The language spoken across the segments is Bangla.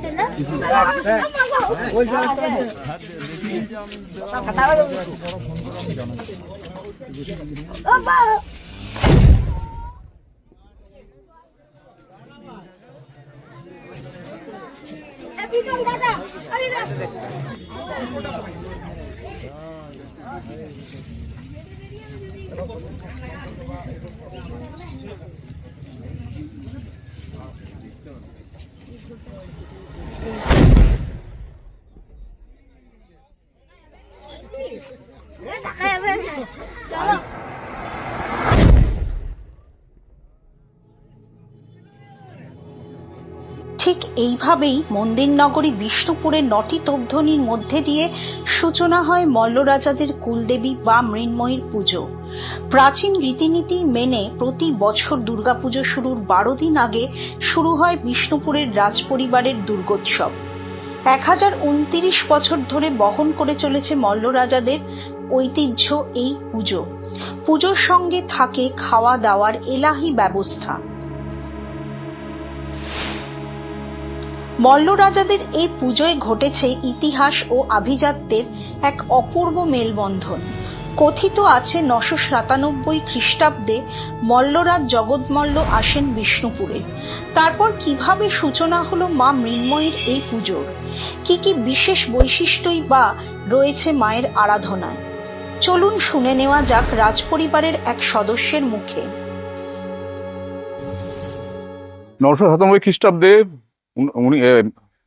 ঠিক এইভাবেই মন্দির নগরী বিষ্ণুপুরের নটি তোপধ্বনির মধ্যে দিয়ে সূচনা হয় মল্লরাজাদের কুলদেবী বা মৃন্ময়ীর পুজো। প্রাচীন রীতিনীতি মেনে প্রতি বছর দুর্গাপুজো শুরুর বারো দিন আগে শুরু হয় বিষ্ণুপুরের রাজপরিবারের দুর্গোৎসব। এক হাজার উনতিরিশ বছর ধরে বহন করে চলেছে মল্লরাজাদের ঐতিহ্য এই পুজো। পুজোর সঙ্গে থাকে খাওয়া দাওয়ার এলাহি ব্যবস্থা। মল্ল রাজাদের এই পুজোয় ঘটেছে ইতিহাস ও আভিজাত্যের এক অপূর্ব মেলবন্ধন। কথিত আছে নশো সাতানব্বই খ্রিস্টাব্দে মল্লরাজ জগৎমল্ল আসেন বিষ্ণুপুরে। তারপর কীভাবে সূচনা হলো মা মৃন্ময়ীর এই পুজোর? কি কি বিশেষ বৈশিষ্ট্যই বা রয়েছে মায়ের আরাধনায়? চলুন শুনে নেওয়া যাক রাজপরিবারের এক সদস্যের মুখে। নশো সাতানব্বই খ্রিস্টাব্দে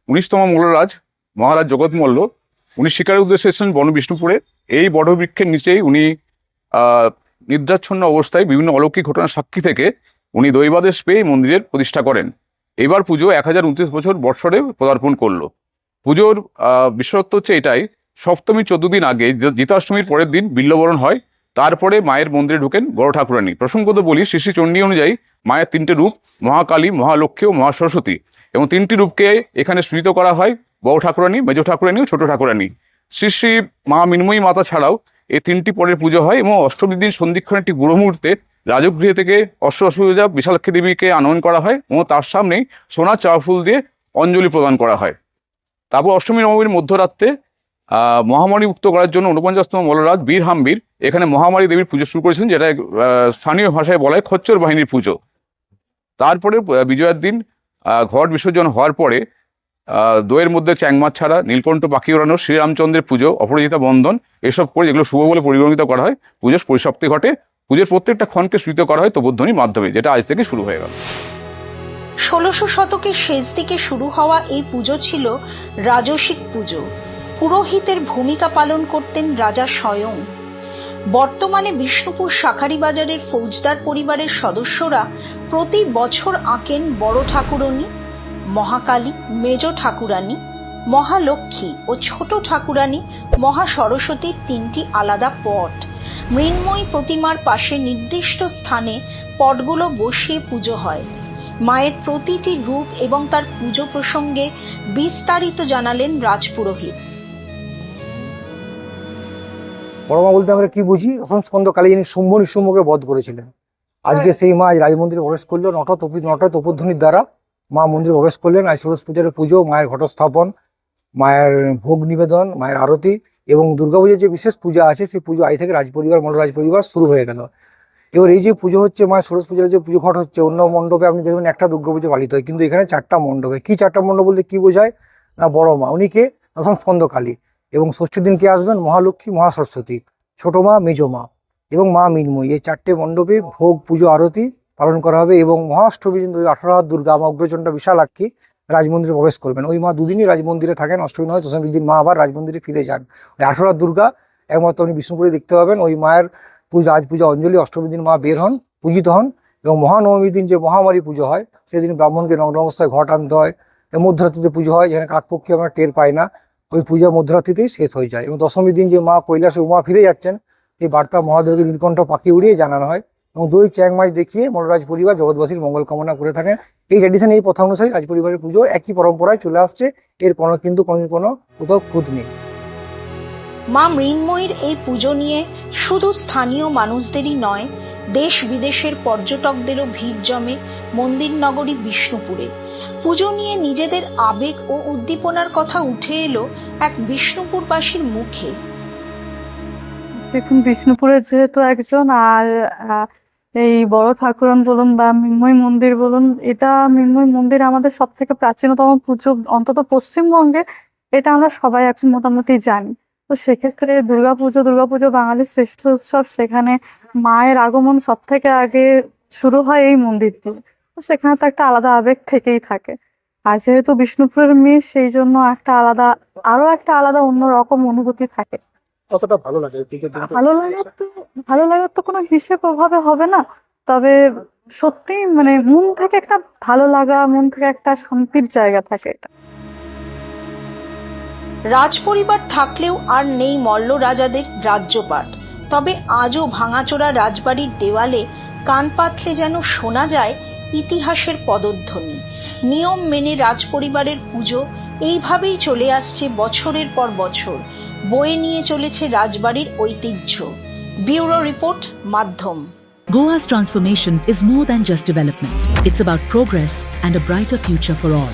উনিশতম মল্লরাজ মহারাজ জগৎ মল্ল উনি শিকারের উদ্দেশ্যে এসেছেন বন বিষ্ণুপুরে। এই বটবৃক্ষের নিচেই উনি নিদ্রাচ্ছন্ন অবস্থায় বিভিন্ন অলৌকিক ঘটনার সাক্ষী থেকে উনি দৈবাদেশ পেয়ে মন্দিরের প্রতিষ্ঠা করেন। এবার পুজো এক হাজার উনত্রিশ বছর বৎসরে পদার্পণ করল। পুজোর বিশেষত্ব হচ্ছে এটাই সপ্তমী চোদ্দ দিন আগে জিতাষ্টমীর পরের দিন বিল্লবরণ হয় তারপরে মায়ের মন্দিরে ঢুকেন বড় ঠাকুরানী। প্রসঙ্গত বলি, শ্রী চণ্ডী অনুযায়ী মায়ের তিনটে রূপ, মহাকালী, মহালক্ষ্মী ও মহাসরস্বতী। এবং তিনটি রূপকে এখানে সূচিত করা হয় বড় ঠাকুরানী, মেজ ঠাকুরানী ও ছোট ঠাকুরানী। শ্রী শ্রী মা মিনময়ী মাতা ছাড়াও এই তিনটি পরের পুজো হয় এবং অষ্টমীর দিন সন্ধিক্ষণ একটি বুড়ো মুহূর্তে রাজগৃহ থেকে অষ্ট অসুবিধা বিশালক্ষী দেবীকে আনয়ন করা হয় এবং তার সামনেই সোনার চাওয়া ফুল দিয়ে অঞ্জলি প্রদান করা হয়। তারপর অষ্টমী, নবমীর মধ্যরাত্রে মহামারী মুক্ত করার জন্য ঊনপঞ্চাশতম মল্লরাজ বীর হাম্বীর এখানে মহামারী দেবীর পুজো শুরু করেছেন যেটা স্থানীয় ভাষায় বলা হয় খচ্চর বাহিনীর পুজো। তারপরে বিজয়ার দিন ঘট বিসর্জন হওয়ার পরে আহ, দইয়ের মধ্যে চ্যাংমাছ ছাড়া নীলকণ্ঠ পাখি ওড়ানো শ্রীরামচন্দ্রের পুজো অপরাজিতা বন্ধন এসব করে যেগুলো শুভ বলে পরিগণিত করা হয় পুজোর পরিসমাপ্তি ঘটে। পুজোর প্রত্যেকটা ক্ষণকে স্মৃত করা হয় তবোধ্বনির মাধ্যমে যেটা আজ থেকে শুরু হয়ে গেল। ষোলশো শতকের শেষ দিকে শুরু হওয়া এই পুজো ছিল রাজসিক পুজো। পুরোহিতের ভূমিকা পালন করতেন রাজা স্বয়ং। বর্তমানে বিষ্ণুপুর শাখারি বাজারের ফৌজদার পরিবারের সদস্যরা প্রতি বছর আঁকেন বড় ঠাকুরনী, মহাকালী, মেজ ঠাকুরানী, মহালক্ষ্মী ও ছোট ঠাকুরানী মহা সরস্বতীর তিনটি আলাদা পট। মৃন্ময়ী প্রতিমার পাশে নির্দিষ্ট স্থানে পটগুলো বসিয়ে পুজো হয়। মায়ের প্রতিটি রূপ এবং তার পুজো প্রসঙ্গে বিস্তারিত জানালেন রাজপুরোহিত। পরমা বলতে আমরা কি বুঝি? অসম স্কন্দ কালী যিনি শুম্ভ নিশুম্ভকে বধ করেছিলেন। আজকে সেই মা আজ রাজমন্দিরে প্রবেশ করল নটা তপি নটা তপধ্বনির দ্বারা। মা মন্দিরে প্রবেশ করলেন আজ ষোড়শ পূজার পুজো মায়ের ঘটস্থাপন মায়ের ভোগ নিবেদন মায়ের আরতি এবং দুর্গাপুজোর যে বিশেষ পূজা আছে সেই পুজো আজ থেকে রাজপরিবার মল্ল রাজপরিবার শুরু হয়ে গেল। এবার এই যে পুজো হচ্ছে মায়ের ষোড়শ পূজার যে পুজো ঘট হচ্ছে অন্য মণ্ডপে আপনি দেখবেন একটা দুর্গাপুজো পালিত হয় কিন্তু এখানে চারটা মণ্ডপে। কি চারটা মণ্ডপ বলতে কি বোঝায়? না বড় মা উনি কে? প্রথম স্কন্দ কালী এবং ষষ্ঠীর দিন কে আসবেন? মহালক্ষ্মী, মহাসরস্বতী, ছোট মা, মেজ মা এবং মা মিনময়ী। এই চারটে মণ্ডপে ভোগ, পুজো, আরতি পালন করা হবে এবং মহাষ্টমী আঠারো হাত দুর্গা, মা অগ্রচণ্ডা বিশালাক্ষী রাজমন্দিরে প্রবেশ করবেন। ওই মা দুদিনই রাজমন্দিরে থাকেন অষ্টমী নয় দশমীর দিন মা আবার রাজমন্দিরে ফিরে যান। ওই আঠারো হাত দুর্গা একমাত্র আপনি বিষ্ণুপুরে দেখতে পাবেন। ওই মায়ের পূজা, আজ পূজা অঞ্জলি, অষ্টমীর দিন মা বের হন, পূজিত হন এবং মহানবমীর দিন যে মহামারী পুজো হয়, সেদিন ব্রাহ্মণকে নগ্ন অবস্থায় ঘট আনতে হয় মধ্যরাত্রিতে পুজো হয়, যেখানে কাকপক্ষী আমরা টের পাই না। ওই পূজা মধ্যরাত্রিতেই শেষ হয়ে যায় এবং দশমীর দিন যে মা কৈলাসে উমা ফিরে যাচ্ছেন সেই বার্তা মহাদেবকে নীলকণ্ঠ পাখি উড়িয়ে জানানো হয় এবং দই চ্যাং মাছ দেখিয়ে মনোরাজ পরিবার জগৎবাসীর মঙ্গল কামনা করে থাকেন। এই ট্র্যাডিশন এই প্রথা অনুসারে রাজ পরিবারের পুজো একই পরম্পরায় চলে আসছে। এর কোনো কিন্তু কোনো কোনো কোথাও খুঁত নেই। মা মৃন্ময়ীর এই পুজো নিয়ে শুধু স্থানীয় মানুষদেরই নয় দেশ বিদেশের পর্যটকদেরও ভিড় জমে মন্দির নগরী বিষ্ণুপুরে। পুজো নিয়ে নিজেদের আবেগ ও উদ্দীপনার কথা উঠে এলো এক বিষ্ণুপুরবাসীর মুখে। দেখুন বিষ্ণুপুরের যেহেতু একজন, আর এই বড় ঠাকুরন বলুন বা মৃন্ময় মন্দির বলুন, এটা মৃন্ময় মন্দির আমাদের সব থেকে প্রাচীনতম পুজো, অন্তত পশ্চিমবঙ্গে, এটা আমরা সবাই এখন মোটামুটি জানি। তো সেক্ষেত্রে দুর্গাপুজো দুর্গাপুজো বাঙালির শ্রেষ্ঠ উৎসব, সেখানে মায়ের আগমন সব থেকে আগে শুরু হয় এই মন্দির দিয়ে সেখানে তো একটা আলাদা আবেগ থেকেই থাকে। আর যেহেতু বিষ্ণুপুরের মেয়ে সেই জন্য একটা আলাদা আরও একটা আলাদা অন্যরকম অনুভূতি থাকে। কতটা ভালো লাগে ভালো লাগার তো ভালো লাগার তো কোনো হিসেব ওভাবে হবে না। তবে সত্যি মানে মন থেকে একটা ভালো লাগা মন থেকে একটা শান্তির জায়গা থাকে এটা। রাজপরিবার থাকলেও আর নেই মল্ল রাজাদের রাজ্যপাট। তবে আজও ভাঙাচোরা রাজবাড়ির দেওয়ালে কান পাতলে যেন শোনা যায় ইতিহাসের পদধ্বনি নিয়ম মেনে রাজপরিবারের পুজো এইভাবেই চলে আসছে বছরের পর বছর বয়ে নিয়ে চলেছে রাজবাড়ির ঐতিহ্য ব্যুরো রিপোর্ট মাধ্যম Goa's transformation is more than just development. It's about progress and a brighter future for all.